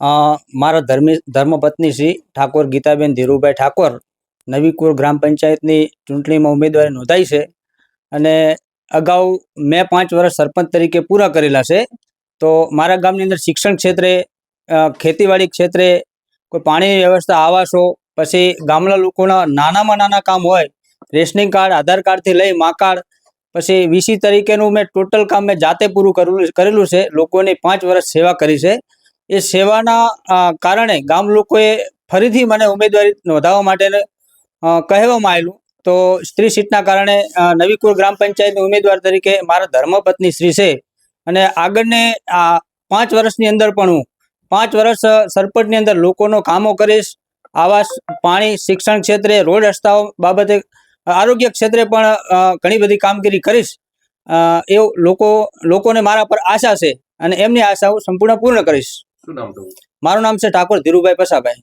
મારા ધર્મી, ધર્મપત્ની શ્રી ઠાકોર ગીતાબેન ધીરુભાઈ ઠાકોર નવીકુર ગ્રામ પંચાયતની ચૂંટણીમાં ઉમેદવારી નોંધાઈ છે અને અગાઉ મેં પાંચ વર્ષ સરપંચ તરીકે પૂરા કરેલા છે. તો મારા ગામની અંદર શિક્ષણ ક્ષેત્રે ખેતીવાડી ક્ષેત્રે કોઈ પાણીની વ્યવસ્થા, આવાસો, પછી ગામના લોકોના નાનામાં નાના કામ હોય, રેશનિંગ કાર્ડ, આધાર કાર્ડથી લઈ મા કાર્ડ, પછી વીસી તરીકેનું મેં ટોટલ કામ મેં જાતે પૂરું કરેલું છે. લોકોની પાંચ વર્ષ સેવા કરી છે. એ સેવાના કારણે ગામ લોકોએ ફરીથી મને ઉમેદવારી નોંધાવવા માટે કહેવામાં આવેલું. તો સ્ત્રી સીટના કારણે નવીકુર ગ્રામ પંચાયતની ઉમેદવાર તરીકે મારા ધર્મપત્ની શ્રી છે. અને આગળને આ પાંચ વર્ષની અંદર પણ હું, પાંચ વર્ષ સરપંચની અંદર લોકોનો કામો કરીશ. આવાસ, પાણી, શિક્ષણ ક્ષેત્રે, રોડ રસ્તાઓ બાબતે આરોગ્ય ક્ષેત્રે પણ ઘણી બધી કામગીરી કરીશ. એવું, લોકો, લોકોને મારા પર આશા છે. અને એમની આશા હું સંપૂર્ણ પૂર્ણ કરીશ. શું નામ તમારું? મારું નામ છે ઠાકોર ધીરુભાઈ પસાભાઈ